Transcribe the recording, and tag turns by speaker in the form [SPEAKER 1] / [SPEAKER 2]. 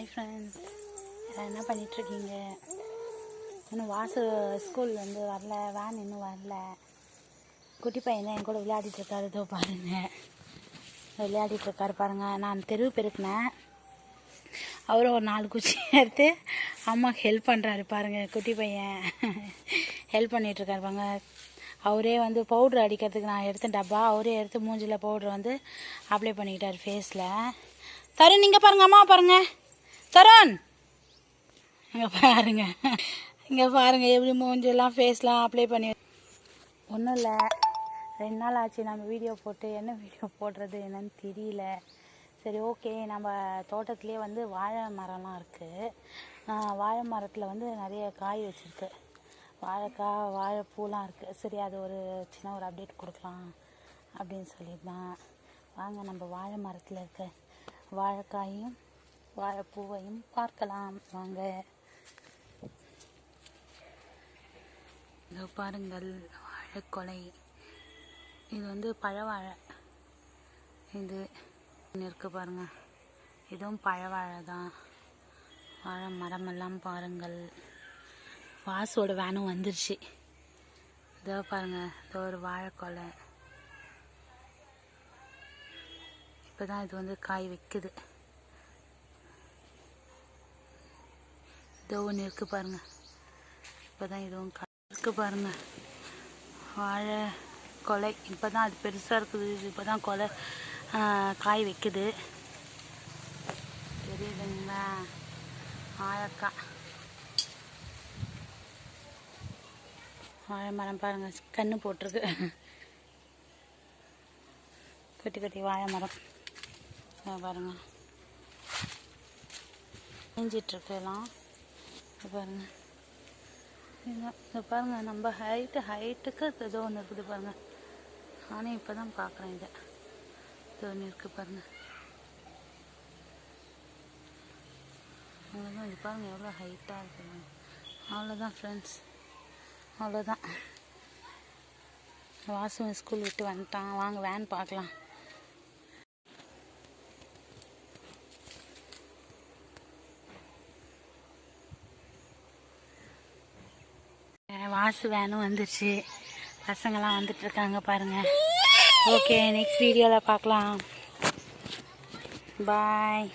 [SPEAKER 1] Hi friends என்ன பண்ணிகிட்ருக்கீங்க இன்னும் வாசு ஸ்கூல் வந்து வரல வேன் இன்னும் வரல. குட்டி பையன் தான் என் கூட விளையாடிட்டுருக்காரு. இதோ பாருங்கள் விளையாடிட்டு இருக்காரு நான் தெருவு பெருக்கினேன். அவரும் ஒரு நாலு குச்சி எடுத்து அம்மாவுக்கு ஹெல்ப் பண்ணுறாரு பாருங்கள் குட்டி பையன். ஹெல்ப் பண்ணிகிட்ருக்காரு பாருங்க. அவரே வந்து பவுட்ரு அடிக்கிறதுக்கு நான் எடுத்தேன் டப்பா அவரே எடுத்து மூஞ்சில் பவுட்ரு வந்து அப்ளை பண்ணிக்கிட்டார் ஃபேஸில் தரு நீங்கள் பாருங்கள் அம்மா பாருங்கள் சரண் இங்கே பாருங்க. இங்கே பாருங்க எப்படி மூஞ்செல்லாம் ஃபேஸ்லாம் அப்ளை பண்ணி ஒன்றும் இல்லை. ரெண்டு நாள் ஆச்சு நம்ம வீடியோ போட்டு. என்ன வீடியோ போடுறது என்னன்னு தெரியல. சரி ஓகே நம்ம தோட்டத்துலேயே வந்து வாழை மரம்லாம் இருக்குது வாழை மரத்தில் வந்து நிறைய காய் வச்சுருக்கு. வாழைக்காய் வாழைப்பூலாம் இருக்குது சரி அது ஒரு சின்ன ஒரு அப்டேட் கொடுக்கலாம் அப்படின்னு சொல்லியிருந்தான். வாங்க நம்ம வாழை மரத்தில் இருக்க வாழைக்காயும் வாழைப்பூவையும் பார்க்கலாம். வாங்க. இதோ பாருங்கள் வாழைக்கொலை. இது வந்து பழவாழை. இது இருக்கு பாருங்க. இதுவும் பழவாழை தான். வாழை மரமெல்லாம் பாருங்கள். வாசோட வேனும் வந்துருச்சு. இதோ பாருங்க இதோ ஒரு வாழைக்கொலை. இப்போ தான் இது வந்து காய் வைக்குது. இதோ ஒன்று இருக்குது பாருங்க. இப்போ தான் இதுவும் காய் இருக்குது பாருங்க. வாழை கொலை. இப்போ தான் அது பெருசாக இருக்குது. இப்போ தான் கொலை காய் வைக்குது. தெரியுதுங்களா? வாழைக்காய் வாழை மரம் பாருங்கள் கன்று போட்டிருக்கு. குட்டி குட்டி வாழை மரம். இங்க பாருங்க. செஞ்சிட்ருக்கு எல்லாம். பாருங்க. இங்க பாருங்க நம்ம ஹைட்டு ஹைட்டுக்கு ஏதோ ஒன்று இருக்குது பாருங்க. நானே இப்போ தான் பார்க்குறேன் இதை. இது ஒன்று இருக்குது பாருங்க. அவ்வளோதான் இது பாருங்க எவ்வளோ ஹைட்டாக இருக்குது அவ்வளோதான் ஃப்ரெண்ட்ஸ் அவ்வளோதான் வாசுவன் ஸ்கூல் விட்டு வந்துட்டான். வாங்க வேன் பார்க்கலாம். மாசு வாசு வேனும் வந்துருச்சு. பசங்களாம் வந்துட்டு இருக்காங்க பாருங்க ஓகே நெக்ஸ்ட் வீடியோவில் பார்க்கலாம். பாய்